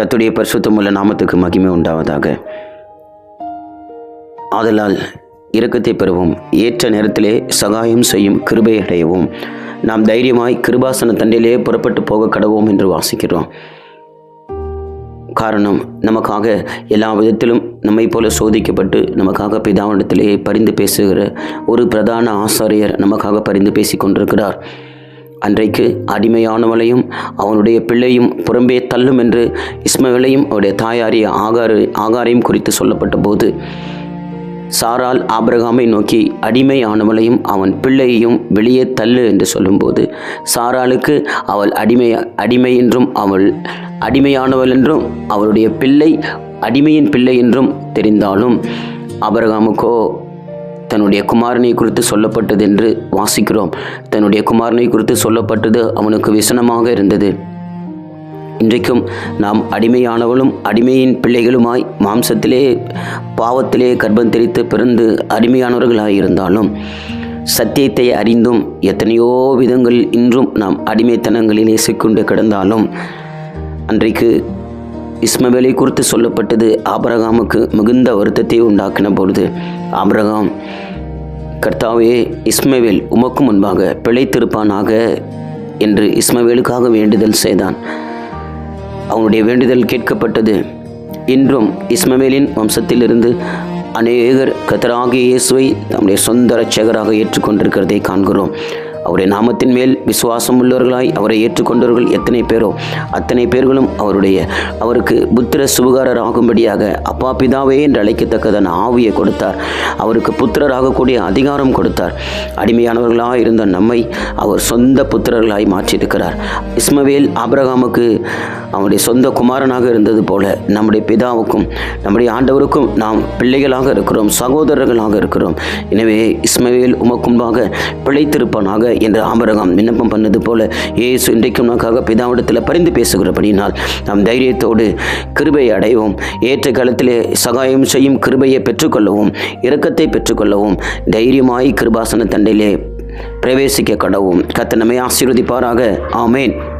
கத்துடைய பரிசுத்தமுள்ள நாமத்துக்கு மகிமை உண்டாவதாக. ஆதலால் இரக்கத்தை பெறுவோம். ஏற்ற நேரத்திலே சகாயம் செய்யும் கிருபை அடையவும் நாம் தைரியமாய் கிருபாசன தண்டையிலே புறப்பட்டு போக கடவோம் என்று வாசிக்கிறோம். காரணம் நமக்காக எல்லா விதத்திலும் நம்மை போல சோதிக்கப்பட்டு நமக்காக பிதாவிடத்திலே பரிந்து பேசுகிற ஒரு பிரதான ஆசாரியர் நமக்காக பரிந்து பேசி கொண்டிருக்கிறார். அன்றைக்கு அடிமையானவளையும் அவனுடைய பிள்ளையும் புறம்பே தள்ளும் என்று இஸ்மவேலையும் அவருடைய தாயாரிய ஆகாரு ஆகாரையும் குறித்து சொல்லப்பட்ட போது சாரால் ஆபிரகாமை நோக்கி அடிமையானவளையும் அவன் பிள்ளையையும் வெளியே தள்ளு என்று சொல்லும்போது சாராளுக்கு அவள் அடிமை அடிமை என்றும் அவள் அடிமையானவள் என்றும் அவளுடைய பிள்ளை அடிமையின் பிள்ளை என்றும் தெரிந்தாலும் ஆபிரகாமுக்கோ தன்னுடைய குமாரனை குறித்து சொல்லப்பட்டது என்று வாசிக்கிறோம். தன்னுடைய குமாரனை குறித்து சொல்லப்பட்டது அவனுக்கு விசனமாக இருந்தது. இன்றைக்கும் நாம் அடிமையானவளும் அடிமையின் பிள்ளைகளுமாய் மாம்சத்திலே பாவத்திலே கர்ப்பம் தெரித்து பிறந்து அடிமையானவர்களாக இருந்தாலும் சத்தியத்தை அறிந்தும் எத்தனையோ விதங்கள் இன்றும் நாம் அடிமைத்தனங்களிலே சிக்கொண்டு கிடந்தாலும் அன்றைக்கு இஸ்மவேலை குறித்து சொல்லப்பட்டது ஆபரகாமுக்கு மிகுந்த வருத்தத்தை உண்டாக்கின பொழுது ஆபரகாம் கர்த்தாவே இஸ்மவேல் உமக்கு முன்பாக பிழைத்திருப்பானாக? என்று இஸ்மவேலுக்காக வேண்டுதல் செய்தான். அவனுடைய வேண்டுதல் கேட்கப்பட்டது. இன்றும் இஸ்மவேலின் வம்சத்திலிருந்து அநேகர் கத்தராகிய இயேசுவை தம்முடைய சொந்த ரட்சகராக ஏற்றுக்கொண்டிருக்கிறதை காண்கிறோம். அவருடைய நாமத்தின் மேல் விசுவாசம் உள்ளவர்களாய் அவரை ஏற்றுக்கொண்டவர்கள் எத்தனை பேரோ அத்தனை பேர்களும் அவருடைய அவருக்கு புத்திர சுபகாரர் ஆகும்படியாக அப்பா பிதாவே என்று அழைக்கத்தக்கதான ஆவியை கொடுத்தார். அவருக்கு புத்திரராகக்கூடிய அதிகாரம் கொடுத்தார். அடிமையானவர்களாக இருந்த நம்மை அவர் சொந்த புத்திரர்களாய் மாற்றியிருக்கிறார். இஸ்மவேல் ஆபிரகாமுக்கு அவனுடைய சொந்த குமாரனாக இருந்தது போல நம்முடைய பிதாவுக்கும் நம்முடைய ஆண்டவருக்கும் நாம் பிள்ளைகளாக இருக்கிறோம் சகோதரர்களாக இருக்கிறோம். எனவே இஸ்மவேல் உமக்கும்பாக பிழைத்திருப்பனாக என்று ஆபரகம் விண்ணப்பம் பண்ணது போல இயேசு இன்றைக்கும் நமக்காக பிதாவிடத்தில் பரிந்து பேசுகிறபடினால் நாம் தைரியத்தோடு கிருபை அடைவோம். ஏற்ற காலத்திலே சகாயம் செய்யும் கிருபையை பெற்றுக்கொள்ளவும் இரக்கத்தை பெற்றுக்கொள்ளவும் தைரியமாய் கிருபாசன தண்டையிலே பிரவேசிக்க கடவும். கத்த நம்மை ஆசீர்வதிப்பாராக. ஆமேன்.